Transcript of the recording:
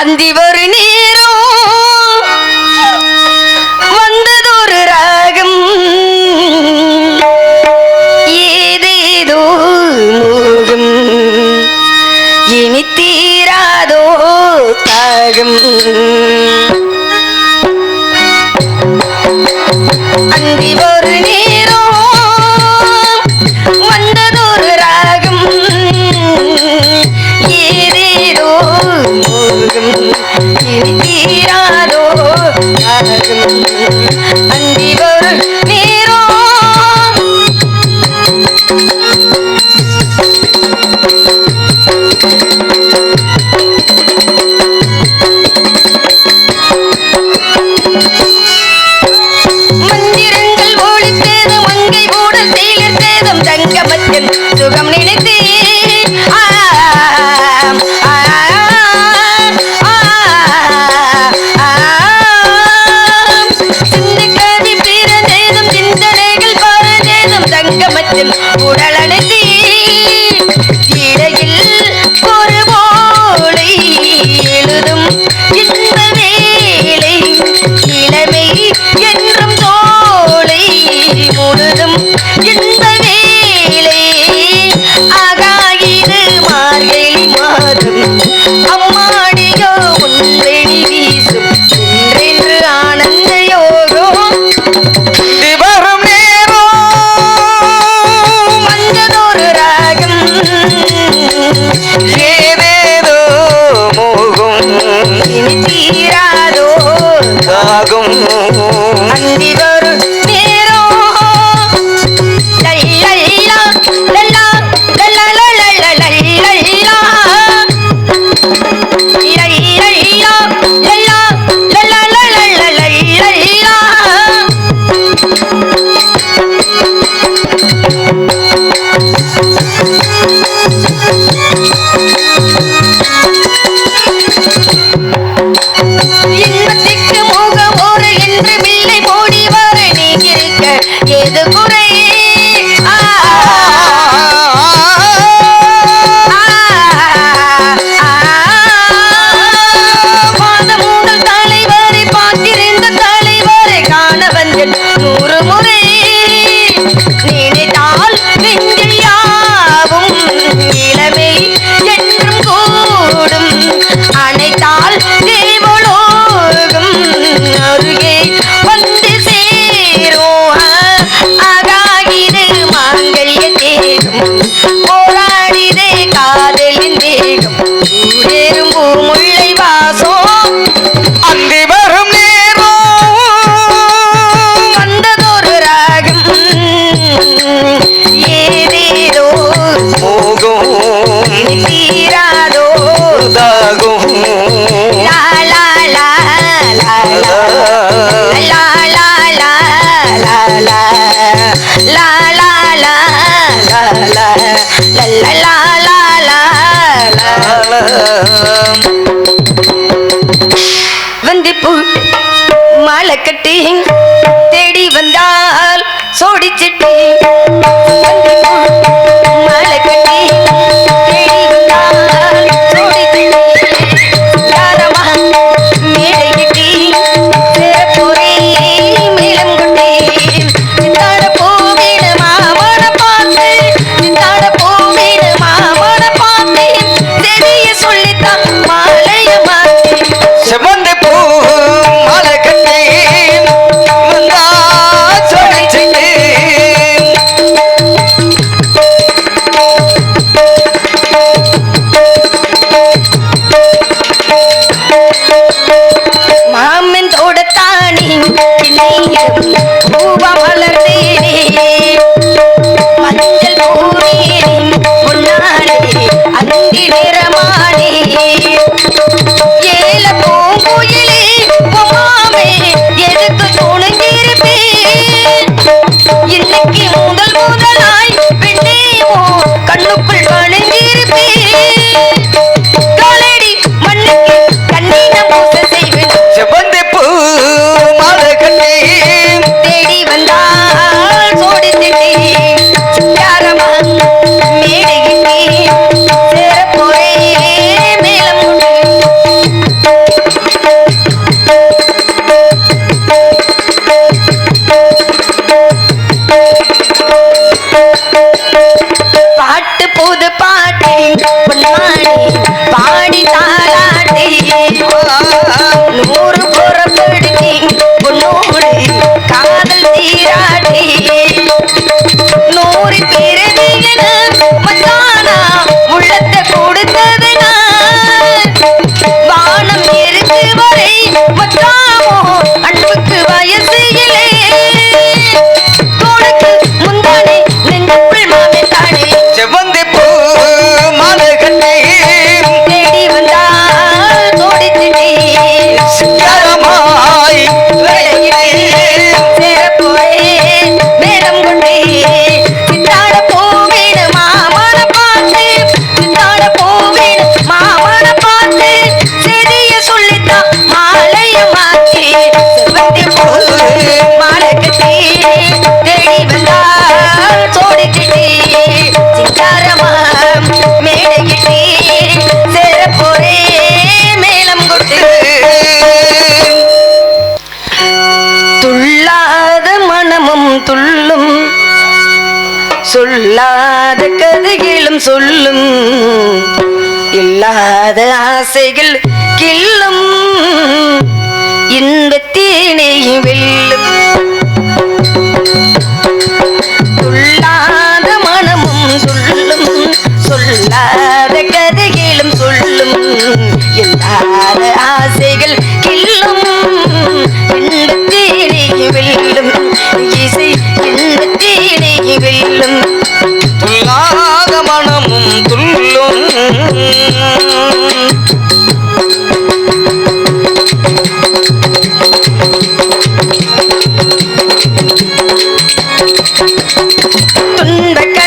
அந்தி ஒரு நேரம் வந்ததொரு ராகம். ஏதேதோ மூகம். இனி தீராதோ தாகம். உடம்பத்தில் உடலணுதி இடையில் ஒரு போலை எழுதும் இந்த வேலை. இளமை என்றும் தோலை முழுதும் இந்த வேலை. அழகும் அன்றிதொரு நேரோ. இன்பத்தை Hey. மல்லிப்பூ மாலை கட்டி தேடி வந்தால் சோடிச்சிட்டு பாட்டு புது சொல்லும் இல்லாத ஆசைகள் கில்லும் இன்பத்தேனை வெல்லும். துண்ட